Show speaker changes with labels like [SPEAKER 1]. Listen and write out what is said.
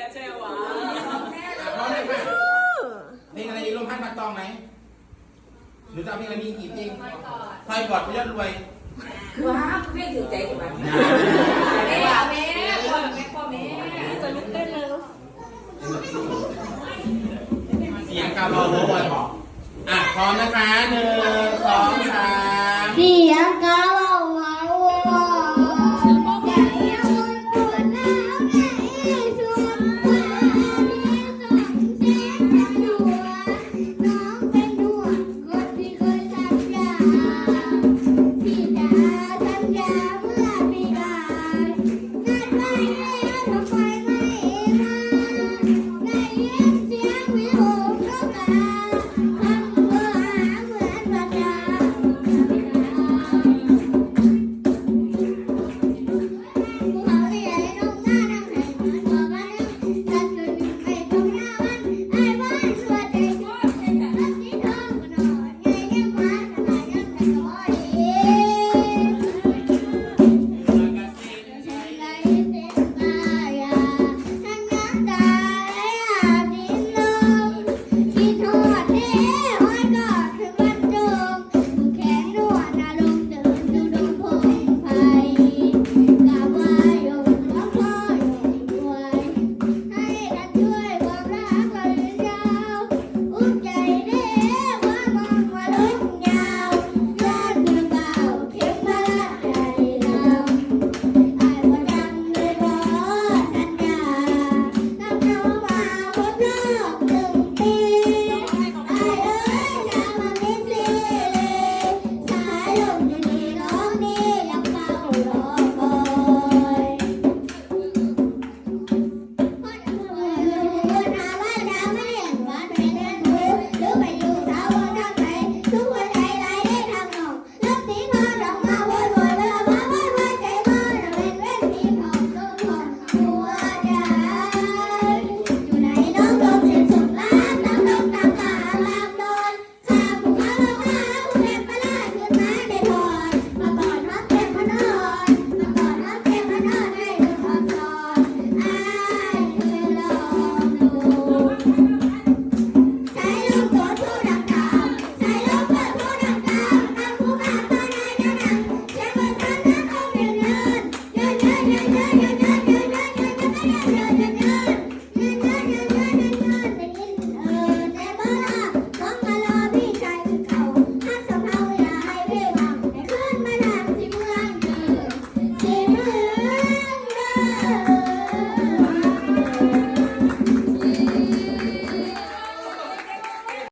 [SPEAKER 1] แล้วใช่หวะอะพร้อมเลยค่ะ
[SPEAKER 2] เพลงอะไรดีลมพัดมาตองไหมหนูจะมีอะไรมีกี่เพลงไฟกอดพยอดรวย
[SPEAKER 1] ว้าวเพื่ถือใจกับมันแม่แม่พ่อแม่พ่อแม่จะลุกเต้
[SPEAKER 3] นเลย
[SPEAKER 2] เสียงกาบอโวยวายบอกอะพร้อมนะคะหนึ่งสองสาม